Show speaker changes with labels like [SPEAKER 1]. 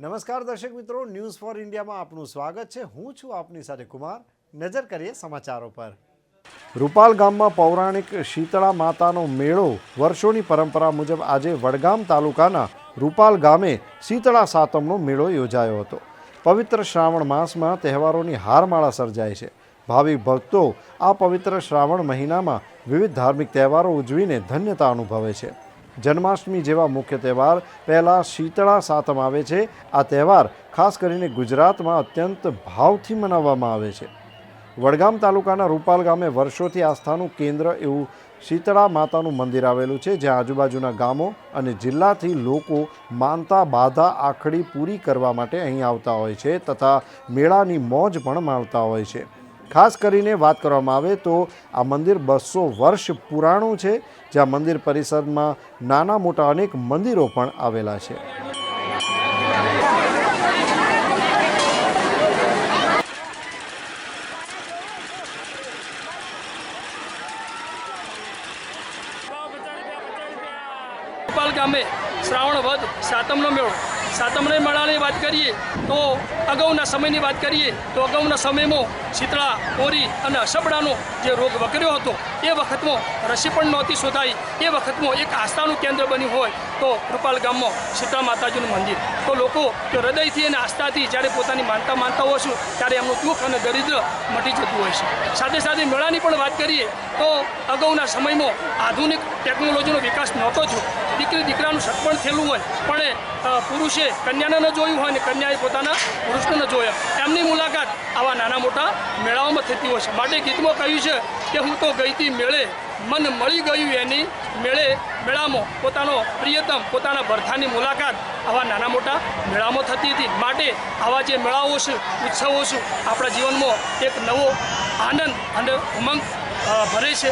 [SPEAKER 1] નમસ્કાર દર્શક મિત્રો ન્યૂઝ ફોર ઇન્ડિયામાં આપનું સ્વાગત છે. હું છું આપની સાથે કુમાર. નજર કરીએ સમાચારો પર. રૂપાલ ગામમાં પૌરાણિક શીતળા માતાનો મેળો વર્ષોની પરંપરા મુજબ આજે વડગામ તાલુકાના રૂપાલ ગામે શીતળા સાતમનો મેળો યોજાયો હતો. પવિત્ર શ્રાવણ માસમાં તહેવારોની હારમાળા સર્જાય છે. ભાવિક ભક્તો આ પવિત્ર શ્રાવણ મહિનામાં વિવિધ ધાર્મિક તહેવારો ઉજવીને ધન્યતા અનુભવે છે. જન્માષ્ટમી જેવા મુખ્ય તહેવાર પહેલાં શીતળા સાતમ આવે છે. આ તહેવાર ખાસ કરીને ગુજરાતમાં અત્યંત ભાવથી મનાવવામાં આવે છે. વડગામ તાલુકાના રૂપાલ ગામે વર્ષોથી આસ્થાનું કેન્દ્ર એવું શીતળા માતાનું મંદિર આવેલું છે, જ્યાં આજુબાજુના ગામો અને જિલ્લાથી લોકો માનતા, બાધા, આખડી પૂરી કરવા માટે અહીં આવતા હોય છે તથા મેળાની મોજ પણ માણતા હોય છે. ખાસ કરીને વાત કરવામાં આવે તો આ મંદિર બસો વર્ષ પુરાણું છે, જ્યાં મંદિર પરિસરમાં નાના મોટા અનેક મંદિરો પણ આવેલા છે.
[SPEAKER 2] ગામે શ્રાવણ વધ સાતમનો મેળો. સાતમના મેળાની વાત કરીએ તો અગાઉના સમયની વાત કરીએ તો અગાઉના સમયમાં શીતળા, ઓરી અને અસબડાનો જે રોગ વકર્યો હતો, એ વખતમાં રસી પણ નહોતી શોધાઈ. એ વખતમાં એક આસ્થાનું કેન્દ્ર બન્યું હોય તો રૂપાલ ગામમાં શીતળા માતાજીનું મંદિર. તો લોકો જો હૃદયથી અને આસ્થાથી જ્યારે પોતાની માનતા માનતા છે, ત્યારે એમનું દુઃખ અને દરિદ્ર મટી જતું હોય છે. સાથે સાથે મેળાની પણ વાત કરીએ તો અગાઉના સમયમાં આધુનિક ટેકનોલોજીનો વિકાસ નહોતો થયો. દીકરી દીકરાનું સગપણ થયેલું હોય, પણ પુરુષે કન્યાને ન જોયું હોય ને કન્યાએ પોતાના પુરુષને ન જોયા. એમની મુલાકાત આવા નાના મોટા મેળાઓમાં થતી હોય છે. માટે ગીતમાં કહ્યું છે કે હું તો ગઈતી મેળે મન મળી ગયું એની મેળે મેળામાં પોતાનો પ્રિયતમ, પોતાના ભરથાની મુલાકાત આવા નાના મોટા મેળામાં થતી હતી. માટે આવા જે મેળાઓ છે, ઉત્સવો છે, આપણા જીવનમાં એક નવો આનંદ અને ઉમંગ ભરે છે.